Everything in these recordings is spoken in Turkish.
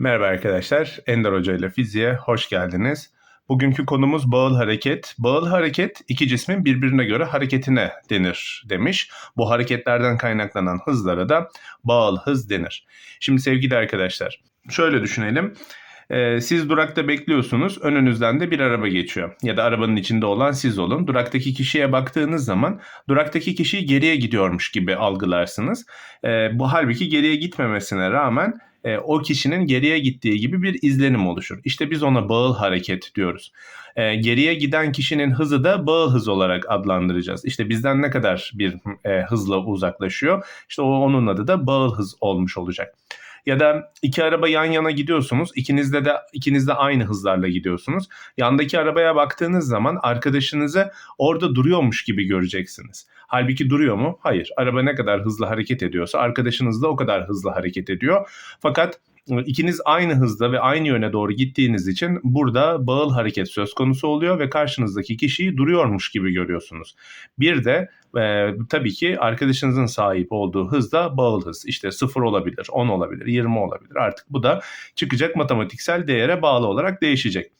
Merhaba arkadaşlar, Ender Hoca ile fiziğe hoş geldiniz. Bugünkü konumuz bağıl hareket. Bağıl hareket iki cismin birbirine göre hareketine denir demiş. Bu hareketlerden kaynaklanan hızlara da bağıl hız denir. Şimdi sevgili arkadaşlar, şöyle düşünelim. Ee, siz durakta bekliyorsunuz, önünüzden de bir araba geçiyor. Ya da arabanın içinde olan siz olun. Duraktaki kişiye baktığınız zaman duraktaki kişi geriye gidiyormuş gibi algılarsınız. Ee, bu halbuki geriye gitmemesine rağmen e, o kişinin geriye gittiği gibi bir izlenim oluşur. İşte biz ona bağıl hareket diyoruz. E, geriye giden kişinin hızı da bağıl hız olarak adlandıracağız. İşte bizden ne kadar bir e, hızla uzaklaşıyor. İşte o onun adı da bağıl hız olmuş olacak. Ya da iki araba yan yana gidiyorsunuz. İkinizde de ikiniz de aynı hızlarla gidiyorsunuz. Yandaki arabaya baktığınız zaman arkadaşınızı orada duruyormuş gibi göreceksiniz. Halbuki duruyor mu? Hayır. Araba ne kadar hızlı hareket ediyorsa arkadaşınız da o kadar hızlı hareket ediyor. Fakat ikiniz aynı hızda ve aynı yöne doğru gittiğiniz için burada bağıl hareket söz konusu oluyor ve karşınızdaki kişiyi duruyormuş gibi görüyorsunuz. Bir de e, tabii ki arkadaşınızın sahip olduğu hız da bağıl hız. İşte 0 olabilir, 10 olabilir, 20 olabilir. Artık bu da çıkacak matematiksel değere bağlı olarak değişecek.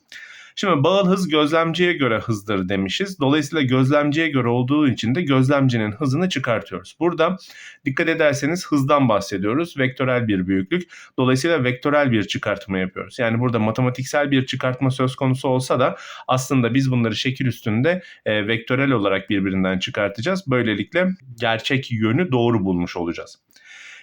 Şimdi bağıl hız gözlemciye göre hızdır demişiz. Dolayısıyla gözlemciye göre olduğu için de gözlemcinin hızını çıkartıyoruz. Burada dikkat ederseniz hızdan bahsediyoruz. Vektörel bir büyüklük. Dolayısıyla vektörel bir çıkartma yapıyoruz. Yani burada matematiksel bir çıkartma söz konusu olsa da aslında biz bunları şekil üstünde e, vektörel olarak birbirinden çıkartacağız. Böylelikle gerçek yönü doğru bulmuş olacağız.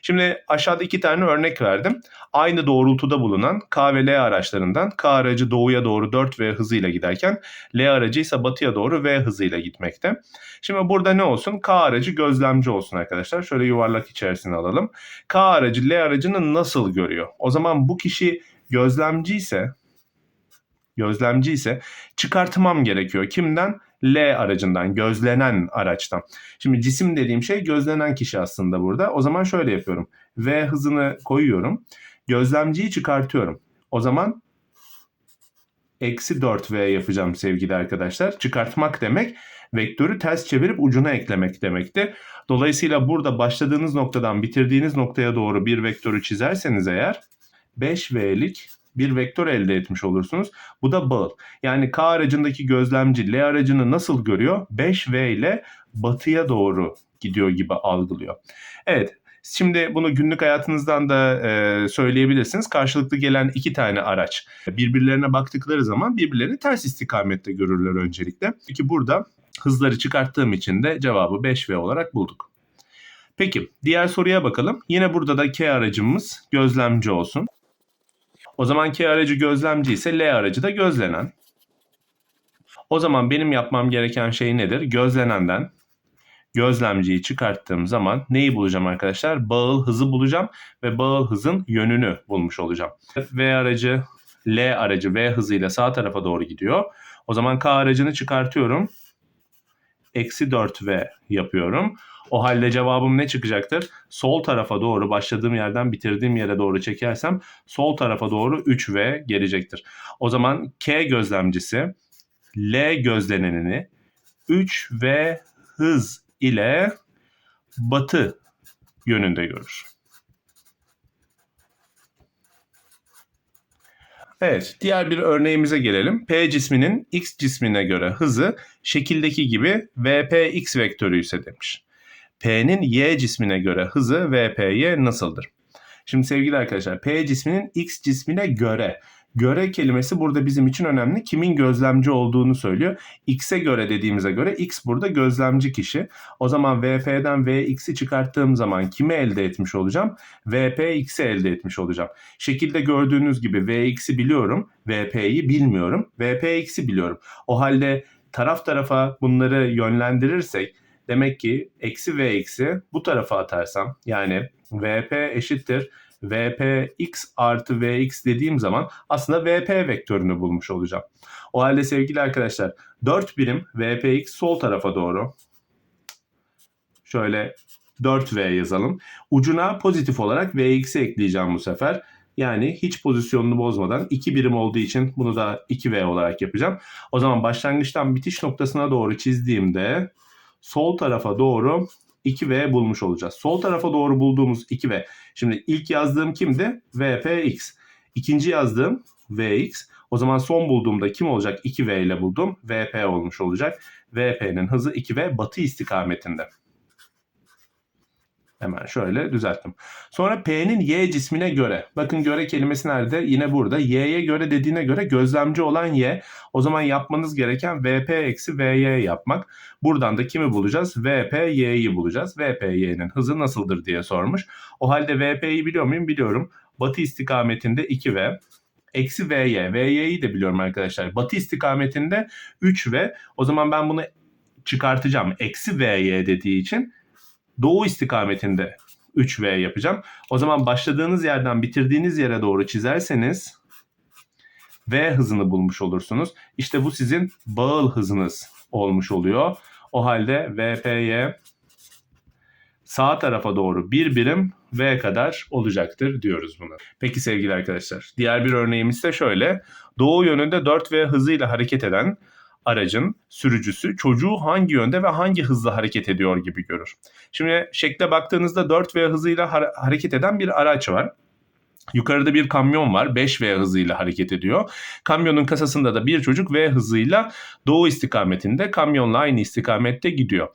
Şimdi aşağıda iki tane örnek verdim. Aynı doğrultuda bulunan K ve L araçlarından K aracı doğuya doğru 4V hızıyla giderken L aracı ise batıya doğru V hızıyla gitmekte. Şimdi burada ne olsun? K aracı gözlemci olsun arkadaşlar. Şöyle yuvarlak içerisine alalım. K aracı L aracını nasıl görüyor? O zaman bu kişi gözlemci ise gözlemci ise çıkartmam gerekiyor. Kimden? L aracından, gözlenen araçtan. Şimdi cisim dediğim şey gözlenen kişi aslında burada. O zaman şöyle yapıyorum. V hızını koyuyorum. Gözlemciyi çıkartıyorum. O zaman eksi 4V yapacağım sevgili arkadaşlar. Çıkartmak demek vektörü ters çevirip ucuna eklemek demekti. Dolayısıyla burada başladığınız noktadan bitirdiğiniz noktaya doğru bir vektörü çizerseniz eğer 5V'lik bir vektör elde etmiş olursunuz. Bu da bağıl. Yani K aracındaki gözlemci L aracını nasıl görüyor? 5V ile batıya doğru gidiyor gibi algılıyor. Evet Şimdi bunu günlük hayatınızdan da e, söyleyebilirsiniz. Karşılıklı gelen iki tane araç birbirlerine baktıkları zaman birbirlerini ters istikamette görürler öncelikle. Peki burada hızları çıkarttığım için de cevabı 5V olarak bulduk. Peki diğer soruya bakalım. Yine burada da K aracımız gözlemci olsun. O zaman K aracı gözlemci ise L aracı da gözlenen. O zaman benim yapmam gereken şey nedir? Gözlenenden gözlemciyi çıkarttığım zaman neyi bulacağım arkadaşlar? Bağıl hızı bulacağım ve bağıl hızın yönünü bulmuş olacağım. V aracı L aracı V hızıyla sağ tarafa doğru gidiyor. O zaman K aracını çıkartıyorum. Eksi 4V yapıyorum. O halde cevabım ne çıkacaktır? Sol tarafa doğru başladığım yerden bitirdiğim yere doğru çekersem sol tarafa doğru 3V gelecektir. O zaman K gözlemcisi L gözlenenini 3V hız ile batı yönünde görür. Evet, diğer bir örneğimize gelelim. P cisminin X cismine göre hızı şekildeki gibi VPX vektörü ise demiş. P'nin Y cismine göre hızı VPY nasıldır? Şimdi sevgili arkadaşlar P cisminin X cismine göre göre kelimesi burada bizim için önemli. Kimin gözlemci olduğunu söylüyor. X'e göre dediğimize göre X burada gözlemci kişi. O zaman VP'den VX'i çıkarttığım zaman kimi elde etmiş olacağım? VPX'i elde etmiş olacağım. Şekilde gördüğünüz gibi VX'i biliyorum. VP'yi bilmiyorum. VPX'i biliyorum. O halde taraf tarafa bunları yönlendirirsek demek ki eksi VX'i bu tarafa atarsam yani VP eşittir VPX artı VX dediğim zaman aslında VP vektörünü bulmuş olacağım. O halde sevgili arkadaşlar 4 birim VPX sol tarafa doğru şöyle 4V yazalım. Ucuna pozitif olarak VX'i ekleyeceğim bu sefer. Yani hiç pozisyonunu bozmadan 2 birim olduğu için bunu da 2V olarak yapacağım. O zaman başlangıçtan bitiş noktasına doğru çizdiğimde sol tarafa doğru 2V bulmuş olacağız. Sol tarafa doğru bulduğumuz 2V. Şimdi ilk yazdığım kimdi? VPX. İkinci yazdığım Vx. O zaman son bulduğumda kim olacak? 2V ile buldum. Vp olmuş olacak. Vp'nin hızı 2V batı istikametinde. Hemen şöyle düzelttim. Sonra P'nin Y cismine göre. Bakın göre kelimesi nerede? Yine burada. Y'ye göre dediğine göre gözlemci olan Y. O zaman yapmanız gereken VP eksi VY yapmak. Buradan da kimi bulacağız? VP Y'yi bulacağız. VP Y'nin hızı nasıldır diye sormuş. O halde VP'yi biliyor muyum? Biliyorum. Batı istikametinde 2V. Eksi VY. VY'yi de biliyorum arkadaşlar. Batı istikametinde 3V. O zaman ben bunu çıkartacağım. Eksi VY dediği için doğu istikametinde 3V yapacağım. O zaman başladığınız yerden bitirdiğiniz yere doğru çizerseniz V hızını bulmuş olursunuz. İşte bu sizin bağıl hızınız olmuş oluyor. O halde VPY sağ tarafa doğru bir birim V kadar olacaktır diyoruz buna. Peki sevgili arkadaşlar diğer bir örneğimiz de şöyle. Doğu yönünde 4V hızıyla hareket eden aracın sürücüsü çocuğu hangi yönde ve hangi hızla hareket ediyor gibi görür. Şimdi şekle baktığınızda 4V hızıyla har- hareket eden bir araç var. Yukarıda bir kamyon var 5V hızıyla hareket ediyor. Kamyonun kasasında da bir çocuk V hızıyla doğu istikametinde kamyonla aynı istikamette gidiyor.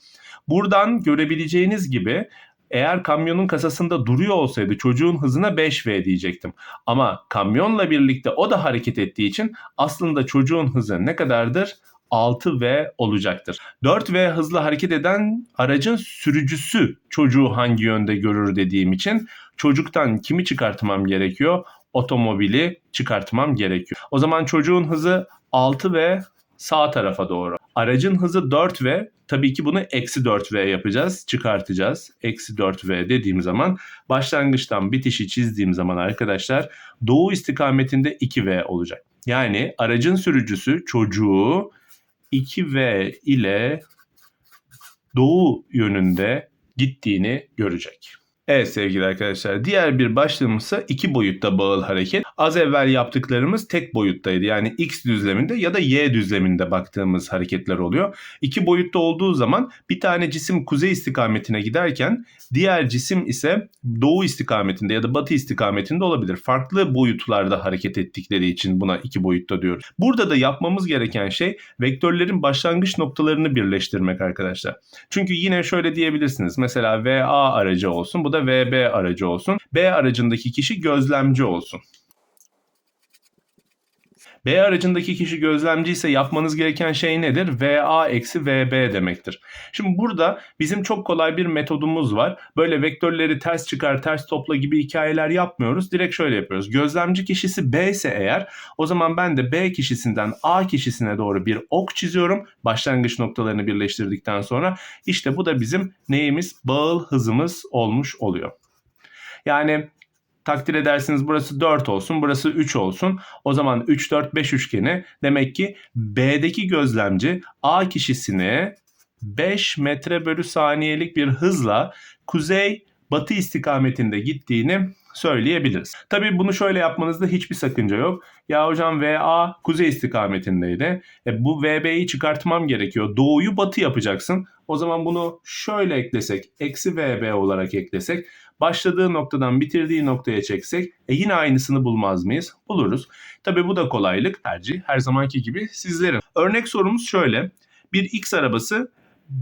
Buradan görebileceğiniz gibi eğer kamyonun kasasında duruyor olsaydı çocuğun hızına 5V diyecektim. Ama kamyonla birlikte o da hareket ettiği için aslında çocuğun hızı ne kadardır? 6V olacaktır. 4V hızla hareket eden aracın sürücüsü çocuğu hangi yönde görür dediğim için çocuktan kimi çıkartmam gerekiyor? Otomobili çıkartmam gerekiyor. O zaman çocuğun hızı 6V sağ tarafa doğru. Aracın hızı 4V. Tabii ki bunu eksi 4V yapacağız. Çıkartacağız. Eksi 4V dediğim zaman başlangıçtan bitişi çizdiğim zaman arkadaşlar doğu istikametinde 2V olacak. Yani aracın sürücüsü çocuğu 2V ile doğu yönünde gittiğini görecek. Evet sevgili arkadaşlar diğer bir başlığımız ise iki boyutta bağıl hareket. Az evvel yaptıklarımız tek boyuttaydı. Yani x düzleminde ya da y düzleminde baktığımız hareketler oluyor. İki boyutta olduğu zaman bir tane cisim kuzey istikametine giderken diğer cisim ise doğu istikametinde ya da batı istikametinde olabilir. Farklı boyutlarda hareket ettikleri için buna iki boyutta diyoruz. Burada da yapmamız gereken şey vektörlerin başlangıç noktalarını birleştirmek arkadaşlar. Çünkü yine şöyle diyebilirsiniz. Mesela VA aracı olsun. Bu da VB aracı olsun. B aracındaki kişi gözlemci olsun. B aracındaki kişi gözlemci ise yapmanız gereken şey nedir? VA eksi VB demektir. Şimdi burada bizim çok kolay bir metodumuz var. Böyle vektörleri ters çıkar, ters topla gibi hikayeler yapmıyoruz. Direkt şöyle yapıyoruz. Gözlemci kişisi B ise eğer o zaman ben de B kişisinden A kişisine doğru bir ok çiziyorum. Başlangıç noktalarını birleştirdikten sonra işte bu da bizim neyimiz? Bağıl hızımız olmuş oluyor. Yani takdir edersiniz burası 4 olsun, burası 3 olsun. O zaman 3, 4, 5 üçgeni demek ki B'deki gözlemci A kişisine 5 metre bölü saniyelik bir hızla kuzey batı istikametinde gittiğini söyleyebiliriz. Tabii bunu şöyle yapmanızda hiçbir sakınca yok. Ya hocam VA kuzey istikametindeydi. E, bu VB'yi çıkartmam gerekiyor. Doğuyu batı yapacaksın. O zaman bunu şöyle eklesek, eksi VB olarak eklesek, başladığı noktadan bitirdiği noktaya çeksek, e yine aynısını bulmaz mıyız? Buluruz. Tabii bu da kolaylık, tercih her zamanki gibi sizlerin. Örnek sorumuz şöyle. Bir X arabası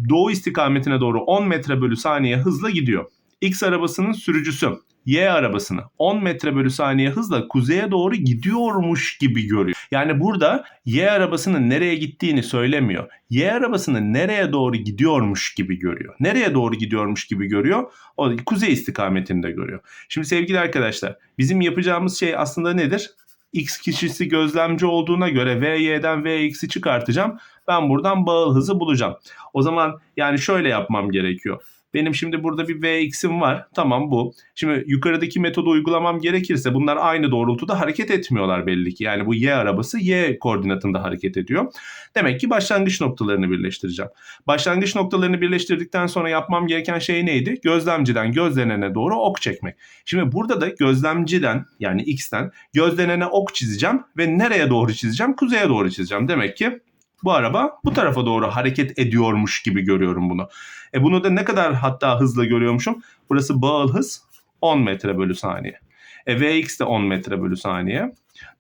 doğu istikametine doğru 10 metre bölü saniye hızla gidiyor. X arabasının sürücüsü Y arabasını 10 metre bölü saniye hızla kuzeye doğru gidiyormuş gibi görüyor. Yani burada Y arabasının nereye gittiğini söylemiyor. Y arabasının nereye doğru gidiyormuş gibi görüyor. Nereye doğru gidiyormuş gibi görüyor? O kuzey istikametinde görüyor. Şimdi sevgili arkadaşlar bizim yapacağımız şey aslında nedir? X kişisi gözlemci olduğuna göre VY'den VX'i çıkartacağım. Ben buradan bağıl hızı bulacağım. O zaman yani şöyle yapmam gerekiyor. Benim şimdi burada bir Vx'im var. Tamam bu. Şimdi yukarıdaki metodu uygulamam gerekirse bunlar aynı doğrultuda hareket etmiyorlar belli ki. Yani bu Y arabası Y koordinatında hareket ediyor. Demek ki başlangıç noktalarını birleştireceğim. Başlangıç noktalarını birleştirdikten sonra yapmam gereken şey neydi? Gözlemciden gözlenene doğru ok çekmek. Şimdi burada da gözlemciden yani X'ten gözlenene ok çizeceğim ve nereye doğru çizeceğim? Kuzeye doğru çizeceğim. Demek ki bu araba bu tarafa doğru hareket ediyormuş gibi görüyorum bunu. E bunu da ne kadar hatta hızla görüyormuşum? Burası bağıl hız 10 metre bölü saniye. E, Vx de 10 metre bölü saniye.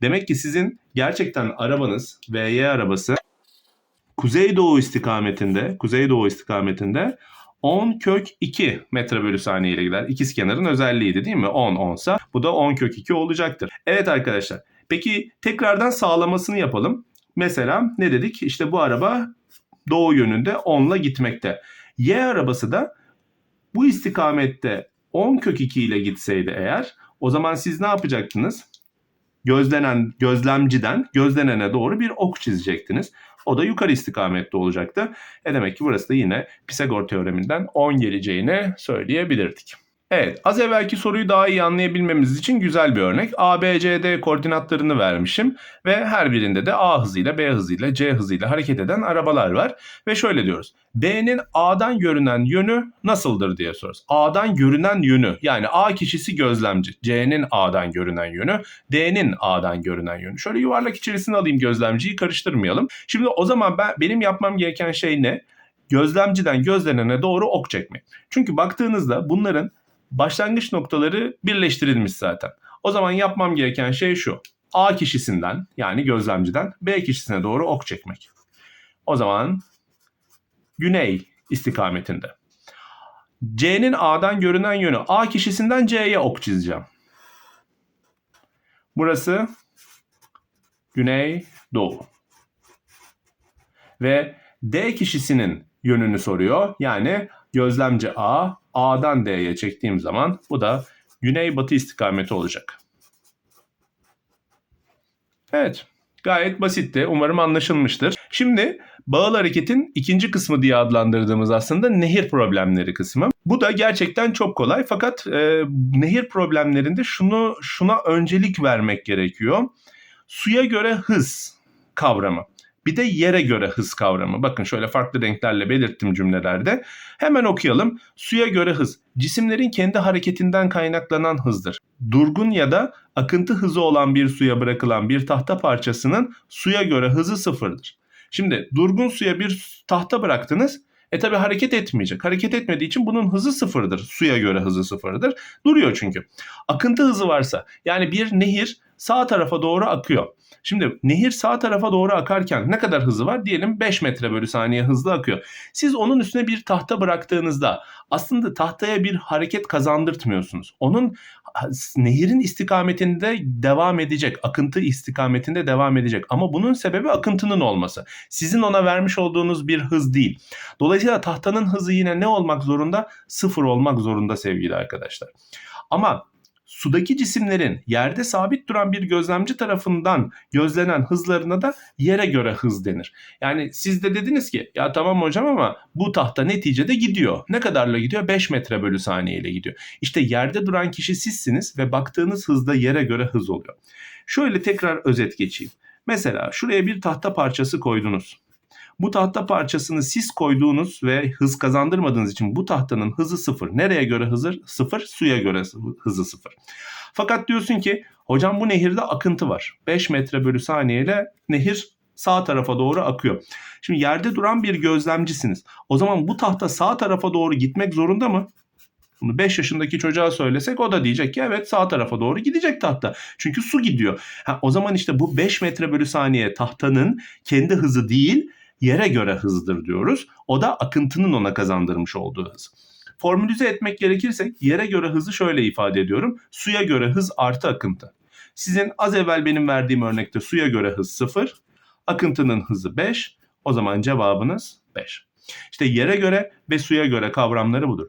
Demek ki sizin gerçekten arabanız VY arabası kuzeydoğu istikametinde, kuzeydoğu istikametinde 10 kök 2 metre bölü saniye ile gider. İkizkenarın özelliğiydi değil mi? 10 10'sa bu da 10 kök 2 olacaktır. Evet arkadaşlar. Peki tekrardan sağlamasını yapalım. Mesela ne dedik? İşte bu araba doğu yönünde 10 ile gitmekte. Y arabası da bu istikamette 10 kök 2 ile gitseydi eğer o zaman siz ne yapacaktınız? Gözlenen gözlemciden gözlenene doğru bir ok çizecektiniz. O da yukarı istikamette olacaktı. E demek ki burası da yine Pisagor teoreminden 10 geleceğini söyleyebilirdik. Evet, az evvelki soruyu daha iyi anlayabilmemiz için güzel bir örnek. A, B, C, D koordinatlarını vermişim ve her birinde de A hızıyla, B hızıyla, C hızıyla hareket eden arabalar var. Ve şöyle diyoruz. B'nin A'dan görünen yönü nasıldır diye soruyoruz. A'dan görünen yönü yani A kişisi gözlemci. C'nin A'dan görünen yönü, D'nin A'dan görünen yönü. Şöyle yuvarlak içerisine alayım gözlemciyi karıştırmayalım. Şimdi o zaman ben benim yapmam gereken şey ne? Gözlemciden gözlenene doğru ok çekmek. Çünkü baktığınızda bunların başlangıç noktaları birleştirilmiş zaten. O zaman yapmam gereken şey şu. A kişisinden yani gözlemciden B kişisine doğru ok çekmek. O zaman güney istikametinde. C'nin A'dan görünen yönü A kişisinden C'ye ok çizeceğim. Burası güney doğu. Ve D kişisinin yönünü soruyor. Yani gözlemci A, A'dan D'ye çektiğim zaman bu da güney-batı istikameti olacak. Evet, gayet basitti. Umarım anlaşılmıştır. Şimdi bağıl hareketin ikinci kısmı diye adlandırdığımız aslında nehir problemleri kısmı. Bu da gerçekten çok kolay fakat e, nehir problemlerinde şunu şuna öncelik vermek gerekiyor. Suya göre hız kavramı. Bir de yere göre hız kavramı. Bakın şöyle farklı renklerle belirttim cümlelerde. Hemen okuyalım. Suya göre hız. Cisimlerin kendi hareketinden kaynaklanan hızdır. Durgun ya da akıntı hızı olan bir suya bırakılan bir tahta parçasının suya göre hızı sıfırdır. Şimdi durgun suya bir tahta bıraktınız. E tabi hareket etmeyecek. Hareket etmediği için bunun hızı sıfırdır. Suya göre hızı sıfırdır. Duruyor çünkü. Akıntı hızı varsa yani bir nehir sağ tarafa doğru akıyor. Şimdi nehir sağ tarafa doğru akarken ne kadar hızı var? Diyelim 5 metre bölü saniye hızlı akıyor. Siz onun üstüne bir tahta bıraktığınızda aslında tahtaya bir hareket kazandırtmıyorsunuz. Onun nehirin istikametinde devam edecek, akıntı istikametinde devam edecek. Ama bunun sebebi akıntının olması. Sizin ona vermiş olduğunuz bir hız değil. Dolayısıyla tahtanın hızı yine ne olmak zorunda? Sıfır olmak zorunda sevgili arkadaşlar. Ama sudaki cisimlerin yerde sabit duran bir gözlemci tarafından gözlenen hızlarına da yere göre hız denir. Yani siz de dediniz ki ya tamam hocam ama bu tahta neticede gidiyor. Ne kadarla gidiyor? 5 metre bölü saniye ile gidiyor. İşte yerde duran kişi sizsiniz ve baktığınız hızda yere göre hız oluyor. Şöyle tekrar özet geçeyim. Mesela şuraya bir tahta parçası koydunuz. Bu tahta parçasını siz koyduğunuz ve hız kazandırmadığınız için bu tahtanın hızı sıfır. Nereye göre hızı sıfır? Suya göre hızı sıfır. Fakat diyorsun ki hocam bu nehirde akıntı var. 5 metre bölü saniye ile nehir sağ tarafa doğru akıyor. Şimdi yerde duran bir gözlemcisiniz. O zaman bu tahta sağ tarafa doğru gitmek zorunda mı? Bunu 5 yaşındaki çocuğa söylesek o da diyecek ki evet sağ tarafa doğru gidecek tahta. Çünkü su gidiyor. Ha, o zaman işte bu 5 metre bölü saniye tahtanın kendi hızı değil yere göre hızdır diyoruz. O da akıntının ona kazandırmış olduğu hız. Formülize etmek gerekirse yere göre hızı şöyle ifade ediyorum. Suya göre hız artı akıntı. Sizin az evvel benim verdiğim örnekte suya göre hız 0, akıntının hızı 5. O zaman cevabınız 5. İşte yere göre ve suya göre kavramları budur.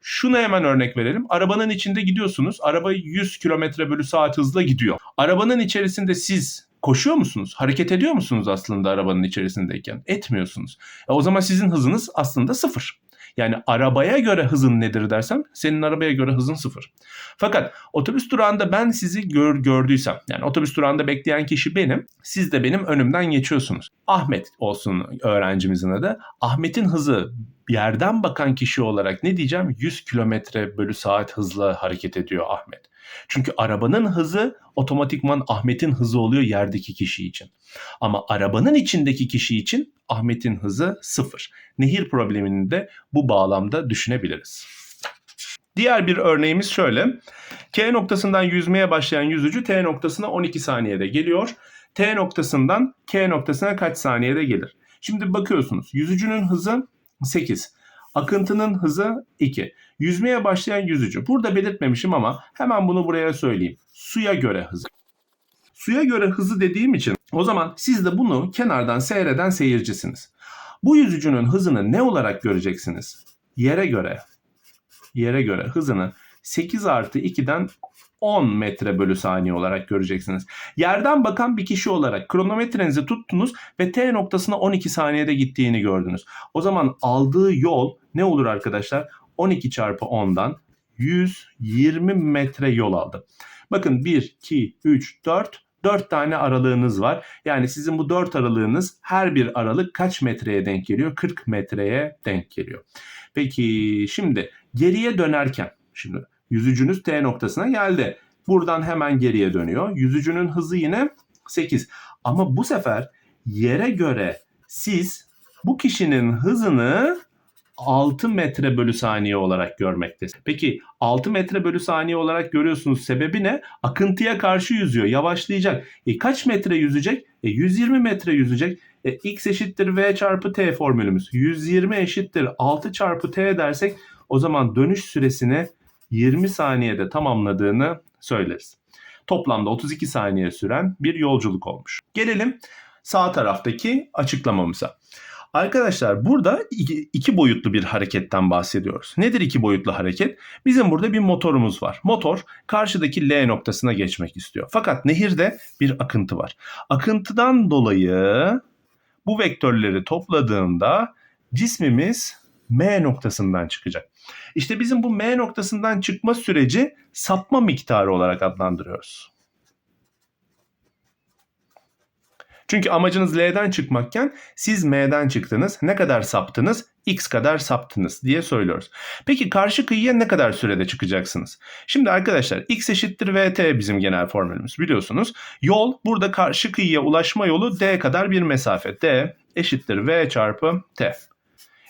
Şuna hemen örnek verelim. Arabanın içinde gidiyorsunuz. Araba 100 km bölü saat hızla gidiyor. Arabanın içerisinde siz koşuyor musunuz? Hareket ediyor musunuz aslında arabanın içerisindeyken? Etmiyorsunuz. E o zaman sizin hızınız aslında sıfır. Yani arabaya göre hızın nedir dersem senin arabaya göre hızın sıfır. Fakat otobüs durağında ben sizi gör, gördüysem yani otobüs durağında bekleyen kişi benim siz de benim önümden geçiyorsunuz. Ahmet olsun öğrencimizin adı. Ahmet'in hızı yerden bakan kişi olarak ne diyeceğim 100 kilometre bölü saat hızla hareket ediyor Ahmet. Çünkü arabanın hızı otomatikman Ahmet'in hızı oluyor yerdeki kişi için. Ama arabanın içindeki kişi için Ahmet'in hızı sıfır. Nehir problemini de bu bağlamda düşünebiliriz. Diğer bir örneğimiz şöyle. K noktasından yüzmeye başlayan yüzücü T noktasına 12 saniyede geliyor. T noktasından K noktasına kaç saniyede gelir? Şimdi bakıyorsunuz. Yüzücünün hızı 8. Akıntının hızı 2. Yüzmeye başlayan yüzücü. Burada belirtmemişim ama hemen bunu buraya söyleyeyim. Suya göre hızı. Suya göre hızı dediğim için o zaman siz de bunu kenardan seyreden seyircisiniz. Bu yüzücünün hızını ne olarak göreceksiniz? Yere göre. Yere göre hızını 8 artı 2'den 10 metre bölü saniye olarak göreceksiniz. Yerden bakan bir kişi olarak kronometrenizi tuttunuz ve T noktasına 12 saniyede gittiğini gördünüz. O zaman aldığı yol ne olur arkadaşlar? 12 çarpı 10'dan 120 metre yol aldı. Bakın 1, 2, 3, 4, 4 tane aralığınız var. Yani sizin bu 4 aralığınız her bir aralık kaç metreye denk geliyor? 40 metreye denk geliyor. Peki şimdi geriye dönerken şimdi yüzücünüz T noktasına geldi. Buradan hemen geriye dönüyor. Yüzücünün hızı yine 8. Ama bu sefer yere göre siz bu kişinin hızını 6 metre bölü saniye olarak görmektesiniz. Peki 6 metre bölü saniye olarak görüyorsunuz. Sebebi ne? Akıntıya karşı yüzüyor. Yavaşlayacak. E kaç metre yüzecek? E 120 metre yüzecek. E, x eşittir v çarpı t formülümüz. 120 eşittir 6 çarpı t dersek o zaman dönüş süresini 20 saniyede tamamladığını söyleriz. Toplamda 32 saniye süren bir yolculuk olmuş. Gelelim sağ taraftaki açıklamamıza. Arkadaşlar burada iki, iki boyutlu bir hareketten bahsediyoruz. Nedir iki boyutlu hareket? Bizim burada bir motorumuz var. Motor karşıdaki L noktasına geçmek istiyor. Fakat nehirde bir akıntı var. Akıntıdan dolayı bu vektörleri topladığımda cismimiz M noktasından çıkacak. İşte bizim bu M noktasından çıkma süreci sapma miktarı olarak adlandırıyoruz. Çünkü amacınız L'den çıkmakken siz M'den çıktınız. Ne kadar saptınız? X kadar saptınız diye söylüyoruz. Peki karşı kıyıya ne kadar sürede çıkacaksınız? Şimdi arkadaşlar X eşittir VT bizim genel formülümüz biliyorsunuz. Yol burada karşı kıyıya ulaşma yolu D kadar bir mesafe. D eşittir V çarpı T.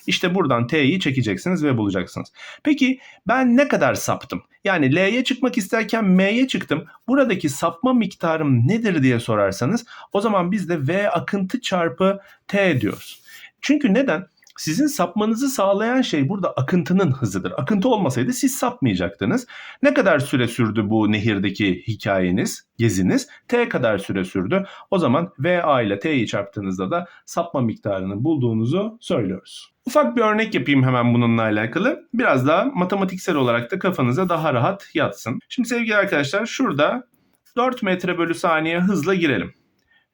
İşte buradan T'yi çekeceksiniz ve bulacaksınız. Peki ben ne kadar saptım? Yani L'ye çıkmak isterken M'ye çıktım. Buradaki sapma miktarım nedir diye sorarsanız o zaman biz de V akıntı çarpı T diyoruz. Çünkü neden? Sizin sapmanızı sağlayan şey burada akıntının hızıdır. Akıntı olmasaydı siz sapmayacaktınız. Ne kadar süre sürdü bu nehirdeki hikayeniz, geziniz? T kadar süre sürdü. O zaman VA ile T'yi çarptığınızda da sapma miktarını bulduğunuzu söylüyoruz. Ufak bir örnek yapayım hemen bununla alakalı. Biraz daha matematiksel olarak da kafanıza daha rahat yatsın. Şimdi sevgili arkadaşlar şurada 4 metre bölü saniye hızla girelim.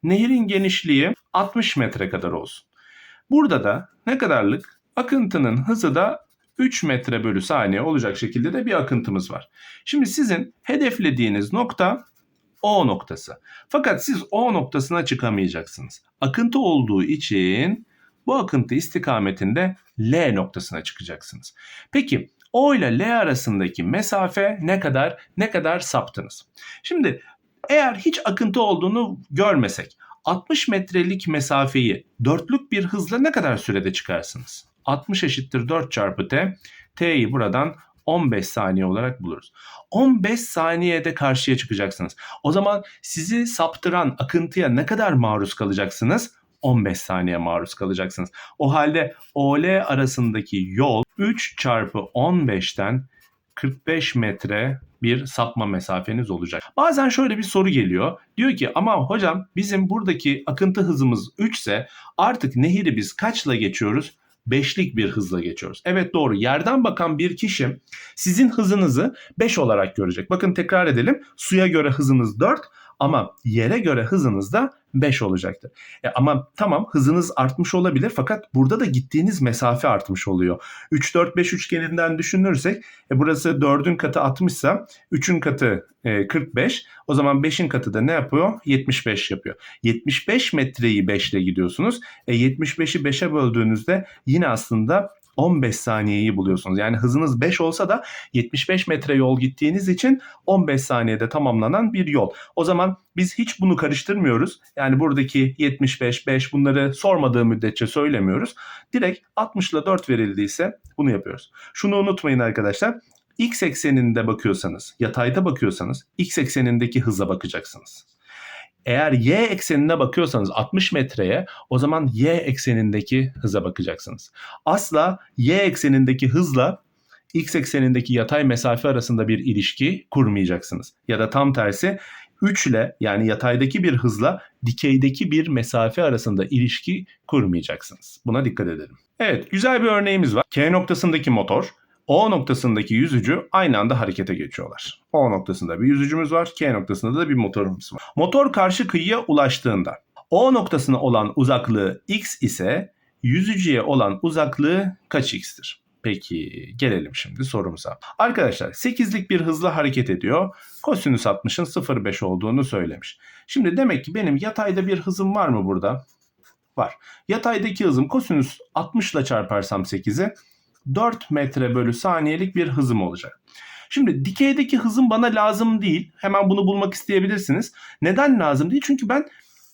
Nehirin genişliği 60 metre kadar olsun. Burada da ne kadarlık? Akıntının hızı da 3 metre bölü saniye olacak şekilde de bir akıntımız var. Şimdi sizin hedeflediğiniz nokta O noktası. Fakat siz O noktasına çıkamayacaksınız. Akıntı olduğu için bu akıntı istikametinde L noktasına çıkacaksınız. Peki O ile L arasındaki mesafe ne kadar ne kadar saptınız? Şimdi eğer hiç akıntı olduğunu görmesek 60 metrelik mesafeyi dörtlük bir hızla ne kadar sürede çıkarsınız? 60 eşittir 4 çarpı t. T'yi buradan 15 saniye olarak buluruz. 15 saniyede karşıya çıkacaksınız. O zaman sizi saptıran akıntıya ne kadar maruz kalacaksınız? 15 saniye maruz kalacaksınız. O halde OL arasındaki yol 3 çarpı 15'ten 45 metre bir sapma mesafeniz olacak. Bazen şöyle bir soru geliyor. Diyor ki ama hocam bizim buradaki akıntı hızımız 3 ise artık nehiri biz kaçla geçiyoruz? Beşlik bir hızla geçiyoruz. Evet doğru. Yerden bakan bir kişi sizin hızınızı 5 olarak görecek. Bakın tekrar edelim. Suya göre hızınız 4 ama yere göre hızınız da 5 olacaktır. E ama tamam hızınız artmış olabilir fakat burada da gittiğiniz mesafe artmış oluyor. 3 4 5 üçgeninden düşünürsek e burası 4'ün katı 60 ise 3'ün katı e, 45. O zaman 5'in katı da ne yapıyor? 75 yapıyor. 75 metreyi 5 ile gidiyorsunuz. E 75'i 5'e böldüğünüzde yine aslında 15 saniyeyi buluyorsunuz. Yani hızınız 5 olsa da 75 metre yol gittiğiniz için 15 saniyede tamamlanan bir yol. O zaman biz hiç bunu karıştırmıyoruz. Yani buradaki 75, 5 bunları sormadığı müddetçe söylemiyoruz. Direkt 60 ile 4 verildiyse bunu yapıyoruz. Şunu unutmayın arkadaşlar. x ekseninde bakıyorsanız, yatayda bakıyorsanız x eksenindeki hıza bakacaksınız. Eğer y eksenine bakıyorsanız 60 metreye o zaman y eksenindeki hıza bakacaksınız. Asla y eksenindeki hızla x eksenindeki yatay mesafe arasında bir ilişki kurmayacaksınız. Ya da tam tersi 3 ile yani yataydaki bir hızla dikeydeki bir mesafe arasında ilişki kurmayacaksınız. Buna dikkat edelim. Evet güzel bir örneğimiz var. K noktasındaki motor O noktasındaki yüzücü aynı anda harekete geçiyorlar. O noktasında bir yüzücümüz var. K noktasında da bir motorumuz var. Motor karşı kıyıya ulaştığında O noktasına olan uzaklığı x ise yüzücüye olan uzaklığı kaç x'tir? Peki gelelim şimdi sorumuza. Arkadaşlar 8'lik bir hızla hareket ediyor. Kosinüs 60'ın 0,5 olduğunu söylemiş. Şimdi demek ki benim yatayda bir hızım var mı burada? Var. Yataydaki hızım kosinüs 60 ile çarparsam 8'i 4 metre bölü saniyelik bir hızım olacak. Şimdi dikeydeki hızım bana lazım değil. Hemen bunu bulmak isteyebilirsiniz. Neden lazım değil? Çünkü ben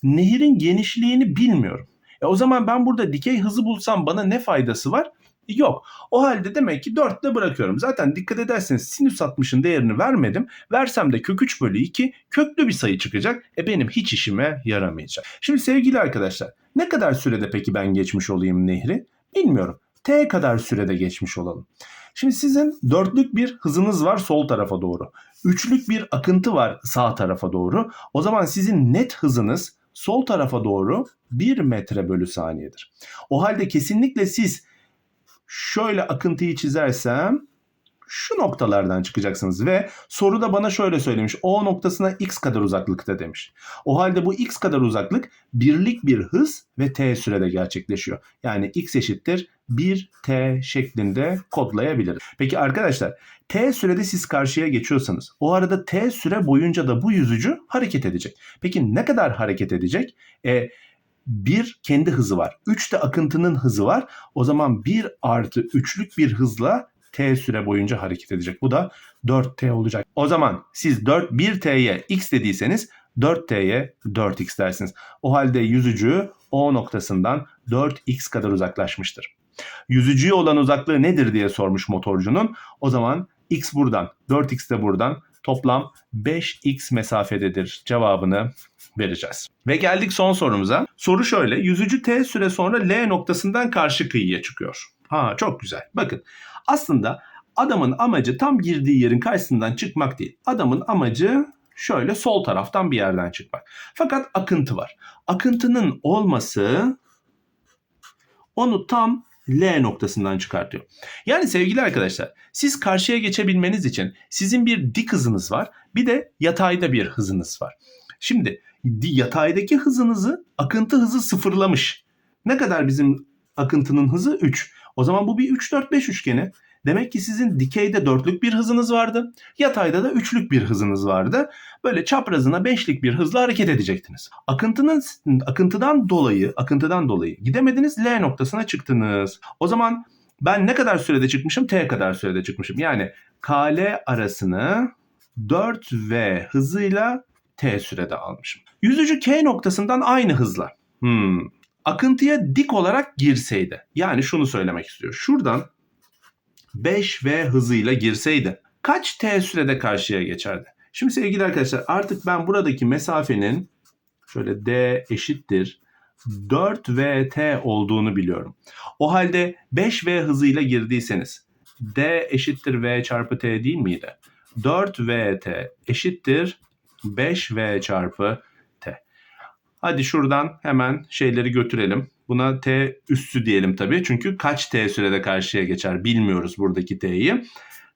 nehirin genişliğini bilmiyorum. E o zaman ben burada dikey hızı bulsam bana ne faydası var? Yok. O halde demek ki 4 ile bırakıyorum. Zaten dikkat ederseniz sinüs 60'ın değerini vermedim. Versem de kök 3 bölü 2 köklü bir sayı çıkacak. E benim hiç işime yaramayacak. Şimdi sevgili arkadaşlar ne kadar sürede peki ben geçmiş olayım nehri? Bilmiyorum. T kadar sürede geçmiş olalım. Şimdi sizin dörtlük bir hızınız var sol tarafa doğru. Üçlük bir akıntı var sağ tarafa doğru. O zaman sizin net hızınız sol tarafa doğru 1 metre bölü saniyedir. O halde kesinlikle siz şöyle akıntıyı çizersem şu noktalardan çıkacaksınız ve soruda bana şöyle söylemiş. O noktasına x kadar uzaklıkta demiş. O halde bu x kadar uzaklık birlik bir hız ve t sürede gerçekleşiyor. Yani x eşittir 1t şeklinde kodlayabiliriz. Peki arkadaşlar t sürede siz karşıya geçiyorsanız o arada t süre boyunca da bu yüzücü hareket edecek. Peki ne kadar hareket edecek? E, bir kendi hızı var. 3 de akıntının hızı var. O zaman 1 artı 3'lük bir hızla t süre boyunca hareket edecek. Bu da 4t olacak. O zaman siz 4 1t'ye x dediyseniz 4t'ye 4x dersiniz. O halde yüzücü O noktasından 4x kadar uzaklaşmıştır. Yüzücüye olan uzaklığı nedir diye sormuş motorcunun. O zaman x buradan, 4x de buradan toplam 5x mesafededir cevabını vereceğiz. Ve geldik son sorumuza. Soru şöyle. Yüzücü t süre sonra L noktasından karşı kıyıya çıkıyor. Ha çok güzel. Bakın aslında adamın amacı tam girdiği yerin karşısından çıkmak değil. Adamın amacı şöyle sol taraftan bir yerden çıkmak. Fakat akıntı var. Akıntının olması onu tam L noktasından çıkartıyor. Yani sevgili arkadaşlar siz karşıya geçebilmeniz için sizin bir dik hızınız var bir de yatayda bir hızınız var. Şimdi yataydaki hızınızı akıntı hızı sıfırlamış. Ne kadar bizim akıntının hızı? 3. O zaman bu bir 3-4-5 üçgeni. Demek ki sizin dikeyde dörtlük bir hızınız vardı. Yatayda da üçlük bir hızınız vardı. Böyle çaprazına beşlik bir hızla hareket edecektiniz. Akıntının akıntıdan dolayı, akıntıdan dolayı gidemediniz L noktasına çıktınız. O zaman ben ne kadar sürede çıkmışım? T kadar sürede çıkmışım. Yani KL arasını 4V hızıyla T sürede almışım. Yüzücü K noktasından aynı hızla. Hmm. Akıntıya dik olarak girseydi. Yani şunu söylemek istiyor. Şuradan 5V hızıyla girseydi kaç T sürede karşıya geçerdi? Şimdi sevgili arkadaşlar artık ben buradaki mesafenin şöyle D eşittir 4VT olduğunu biliyorum. O halde 5V hızıyla girdiyseniz D eşittir V çarpı T değil miydi? 4VT eşittir 5V çarpı T. Hadi şuradan hemen şeyleri götürelim. Buna T üssü diyelim tabii. Çünkü kaç T sürede karşıya geçer bilmiyoruz buradaki T'yi.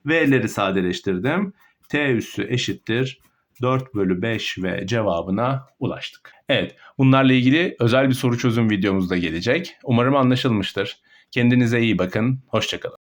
V'leri sadeleştirdim. T üssü eşittir 4 bölü 5 ve cevabına ulaştık. Evet bunlarla ilgili özel bir soru çözüm videomuz da gelecek. Umarım anlaşılmıştır. Kendinize iyi bakın. Hoşçakalın.